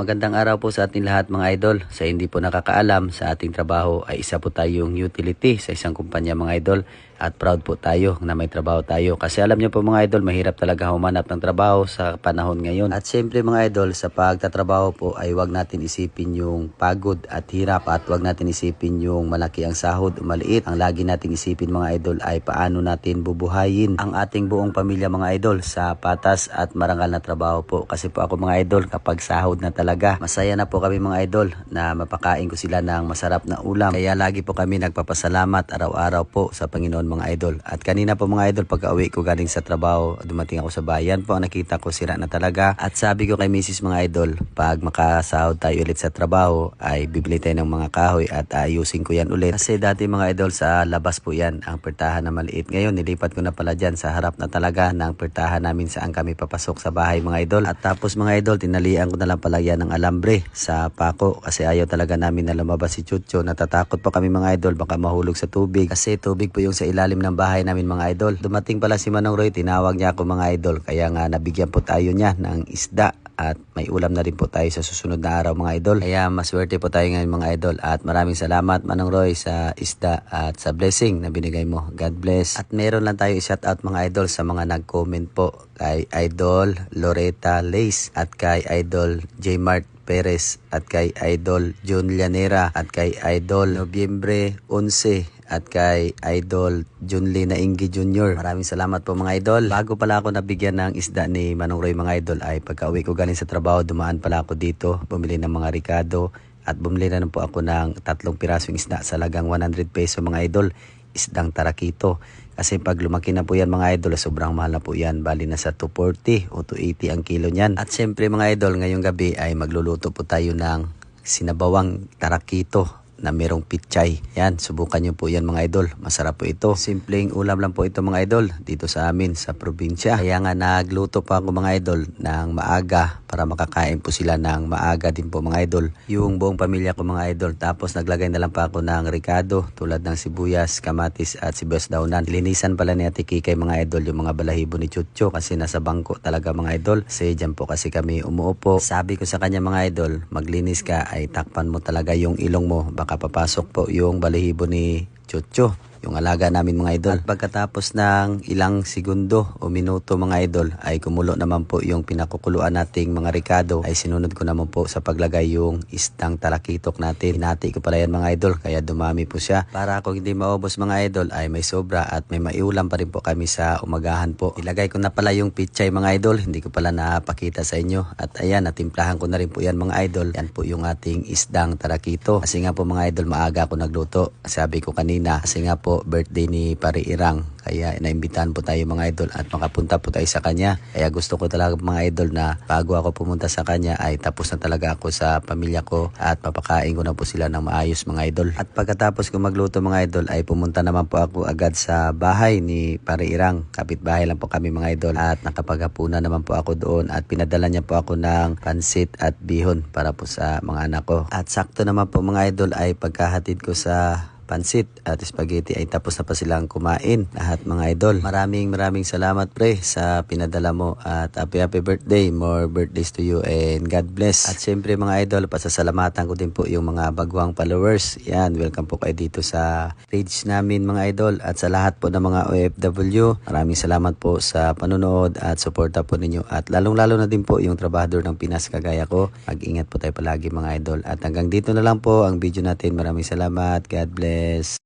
Magandang araw po sa ating lahat mga idol. Sa hindi po nakakaalam, sa ating trabaho ay isa po tayong utility sa isang kumpanya mga idol. At proud po tayo na may trabaho tayo. Kasi alam niyo po mga idol, mahirap talaga humanap ng trabaho sa panahon ngayon. At siyempre mga idol, sa pagtatrabaho po ay wag natin isipin yung pagod at hirap at wag natin isipin yung malaki ang sahod o maliit. Ang lagi natin isipin mga idol ay paano natin bubuhayin ang ating buong pamilya mga idol sa patas at marangal na trabaho po. Kasi po ako mga idol, kapag sahod na talaga, masaya na po kami mga idol na mapakain ko sila ng masarap na ulam. Kaya lagi po kami nagpapasalamat araw-araw po sa Panginoon mga idol. At kanina po mga idol, pagka uwi ko galing sa trabaho, dumating ako sa bayan po, nakita ko sira na talaga. At sabi ko kay Mrs. mga idol, pag makasahod tayo ulit sa trabaho, ay bibili tayo ng mga kahoy at ayusin ko yan ulit. Kasi dati mga idol, sa labas po yan, ang pertahan na maliit. Ngayon, nilipat ko na pala dyan sa harap na talaga ng pertahan namin saan kami papasok sa bahay mga idol. At tapos mga idol, tinalian ko na lang pala yan ng alambre sa pako kasi ayaw talaga namin na lumabas si Chucho. Natatakot pa kami mga idol, baka mahulog sa tubig. Kasi tubig po yung sa ilalim ng bahay namin mga idol. Dumating pala si Manong Roy, tinawag niya ako mga idol. Kaya nga nabigyan po tayo niya ng isda at may ulam na rin po tayo sa susunod na araw mga idol. Kaya maswerte po tayo ngayon mga idol at maraming salamat Manong Roy sa isda at sa blessing na binigay mo. God bless. At meron lang tayo i-shout out mga idol sa mga nag-comment po kay Idol Loretta Lace at kay Idol J. Mart Perez at kay Idol Jun Llanera at kay Idol Nobyembre 11 at kay Idol Junli na Ingi Jr. Maraming salamat po mga idol. Bago pala ako nabigyan ng isda ni Manong Roy mga idol ay pagka uwi ko galing sa trabaho dumaan pala ako dito bumili ng mga ricado at bumili na po ako ng tatlong pirasong isda sa lagang 100 peso mga idol isdang tarakito. Kasi pag lumaki na po yan mga idol, sobrang mahal na po yan. Bali na sa 240 o 280 ang kilo niyan. At syempre mga idol, ngayong gabi ay magluluto po tayo ng sinabawang tarakito na merong pitchay. Yan, subukan nyo po yan mga idol. Masarap po ito. Simpleng ulam lang po ito mga idol dito sa amin sa probinsya. Kaya nga nagluto pa ako mga idol ng maaga para makakain po sila ng maaga din po mga idol. Yung buong pamilya ko mga idol. Tapos naglagay na lang pa ako ng ricado tulad ng sibuyas, kamatis at sibuyas daunan. Linisan pala ni Ate Kikay mga idol yung mga balahibo ni Chucho kasi nasa bangko talaga mga idol. Kasi dyan po kasi kami umuupo. Sabi ko sa kanya mga idol, maglinis ka ay takpan mo talaga yung ilong mo. Baka papasok po yung balahibo ni Chucho yung alaga namin mga idol. At pagkatapos ng ilang segundo o minuto mga idol ay kumulo naman po yung pinakukuluan nating mga ricado ay sinunod ko naman po sa paglagay yung istang talakitok natin. Hinati ko pala yan mga idol kaya dumami po siya. Para kung hindi maubos mga idol ay may sobra at may maiulam pa rin po kami sa umagahan po. Ilagay ko na pala yung pichay mga idol. Hindi ko pala napakita sa inyo. At ayan, natimplahan ko na rin po yan mga idol. Yan po yung ating isdang tarakito. Kasi nga po mga idol, maaga ako nagluto. Sabi ko kanina, kasi nga po birthday ni Pari Irang. Kaya naimbitahan po tayo mga idol at makapunta po tayo sa kanya. Kaya gusto ko talaga mga idol na bago ako pumunta sa kanya ay tapos na talaga ako sa pamilya ko at papakain ko na po sila ng maayos mga idol. At pagkatapos ko magluto mga idol ay pumunta naman po ako agad sa bahay ni Pari Irang. Kapitbahay lang po kami mga idol at nakapaghapunan naman po ako doon at pinadala niya po ako ng pansit at bihon para po sa mga anak ko. At sakto naman po mga idol ay pagkahatid ko sa pansit at spaghetti ay tapos na pa silang kumain lahat mga idol. Maraming maraming salamat pre sa pinadala mo at happy happy birthday. More birthdays to you and God bless. At syempre mga idol, pasasalamatan ko din po yung mga bagwang followers. Yan, welcome po kayo dito sa page namin mga idol at sa lahat po ng mga OFW. Maraming salamat po sa panonood at suporta po ninyo at lalong lalo na din po yung trabahador ng Pinas kagaya ko. Mag-ingat po tayo palagi mga idol at hanggang dito na lang po ang video natin. Maraming salamat. God bless. Yes